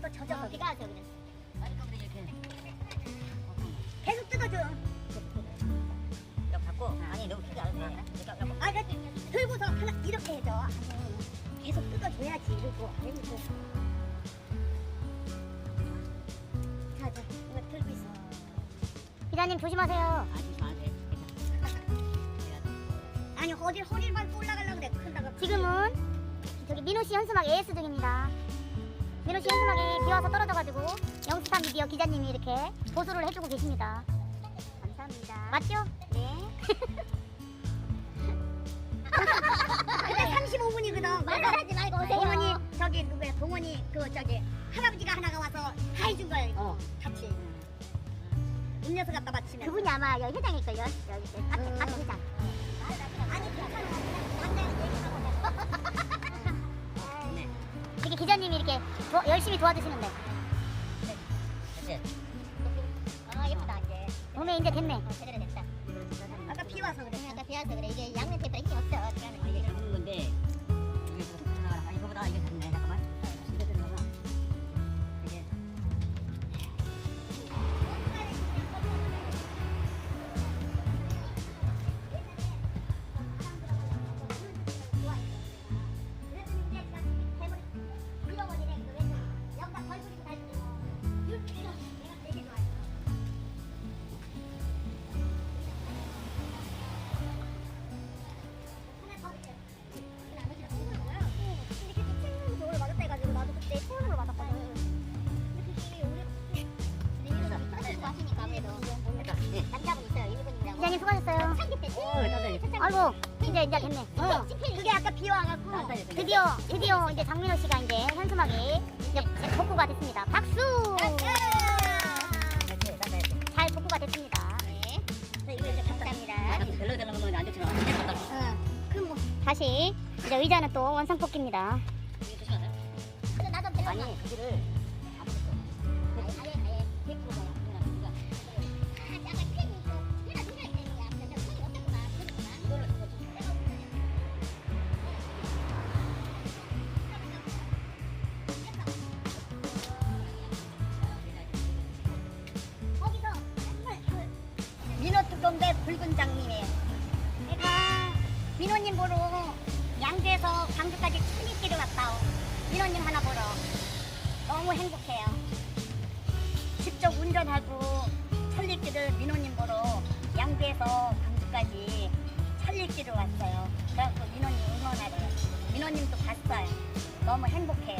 또 젖어서 비가 와서 그랬어. 아니 근데 이렇게 계속 뜯어줘. 이렇게 갖고 아니 너무 크게 안 돼. 이렇게 갖고 아, 그 들고서 하나 이렇게 해줘. 아니, 계속 뜯어줘야지. 이러고. 아이고. 자, 자, 이거 들고 있어. 기자님 조심하세요. 아주 저한테 아니, 어디 허리만 올라가려고 그래. 큰다가. 지금은 저기 민호 씨 현수막 AS 중입니다. 민호 씨 현수막이 비 와서 떨어져가지고 영스타 미디어 기자님이 이렇게 보수를 해주고 계십니다. 감사합니다. 맞죠? 네. 근데 35분이거든. 말하지 말고 오세요. 동원이 저기 누구야? 동원이 그 저기 할아버지가 하나가 와서 다 해준 거야. 이거. 어. 같이. 음료수 갖다 바치면. 그분이 아마 여기 회장일걸요. 여기 그 회장. 이렇게 기자님이 이렇게 도- 열심히 도와주시는데 됐지? 아 예쁘다 이제 몸에 이제 됐네. 제대로 됐다. 아까 비 와서 그래. 아까 비 와서 그래. 이게 양면 테이프 어, 아이고 이제 이제 됐네. 어. 어. 그게 아까 비 와갖고 아, 드디어 드디어 이제 장민호 씨가 이제 현수막이 이제 복구가 됐습니다. 박수. 잘 복구가 됐습니다. 네. 네. 어, 뭐. 다시 이제 의자는 또 원상 복귀입니다. 아니 그거를 아무것도 아예 아예 100%. 붉은 장미예요. 내가 민호님 보러 양주에서 광주까지 천리길을 왔다. 민호님 하나 보러 너무 행복해요. 직접 운전하고 천리길을 민호님 보러 양주에서 광주까지 천리길을 왔어요. 그래서 민호님 응원하러 민호님도 봤어요. 너무 행복해요.